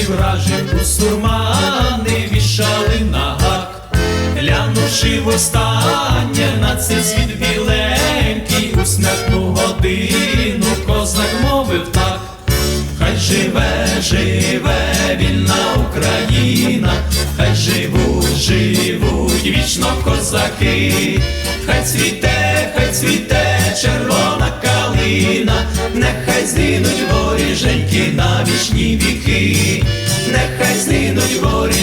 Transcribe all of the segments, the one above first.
і вражень бусурмани вішали на гак, глянувши востаннє на це світ біленький, у смертну годину козак мовив так, хай живе, живе вільна Україна, хай живуть, живуть вічно козаки, хай цвіте, хай цвіте червона калина, нехай згинуть воріженьки на вічні віки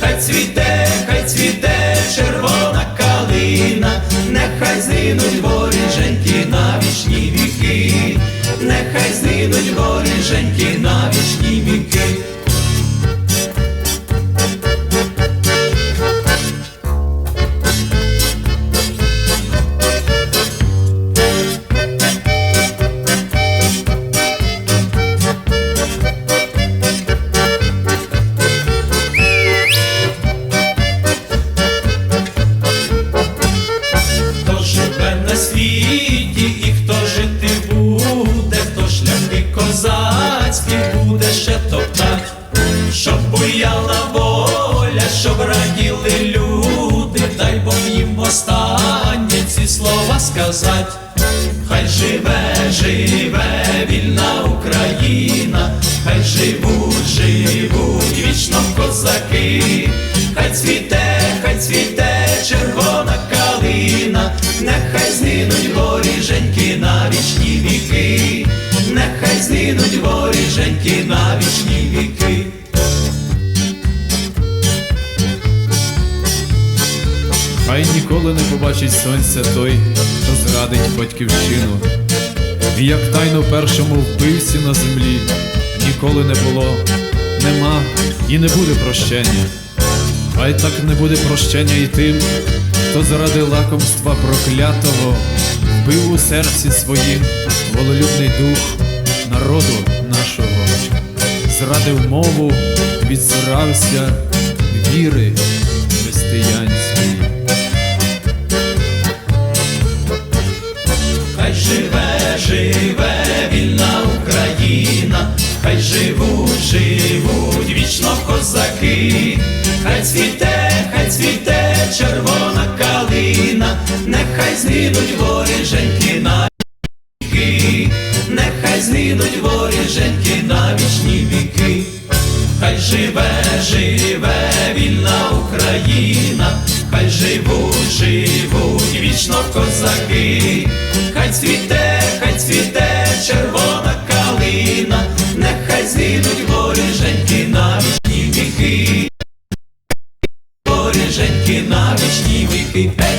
хай цвіте, хай цвіте червона калина, нехай згинуть воріженьки на вічні віки, нехай згинуть воріженьки на буде ще топтать, щоб буяла воля, щоб раділи люди, дай Бог їм останнє ці слова сказать. Хай живе, живе вільна Україна, хай живуть, живуть вічно козаки, хай цвіте, хай цвіте червона калина, нехай воріженьки на вічні віки. Хай ніколи не побачить сонця той, хто зрадить батьківщину. І як тайно першому вбивці на землі ніколи не було, нема і не буде прощення. Хай так не буде прощення і тим, хто заради лакомства проклятого вбив у серці своїм волелюбний дух народу нашого, зрадив мову, відсирався віри християнської. Хай живе, живе вільна Україна, хай живуть, живуть вічно козаки, хай цвіте, хай цвіте червона калина, нехай згинуть воріженьки живе, живе вільна Україна, хай живуть, живуть вічно козаки, хай цвіте, хай цвіте червона калина, нехай згинуть воріженьки на вічні віки, воріженьки на вічні віки.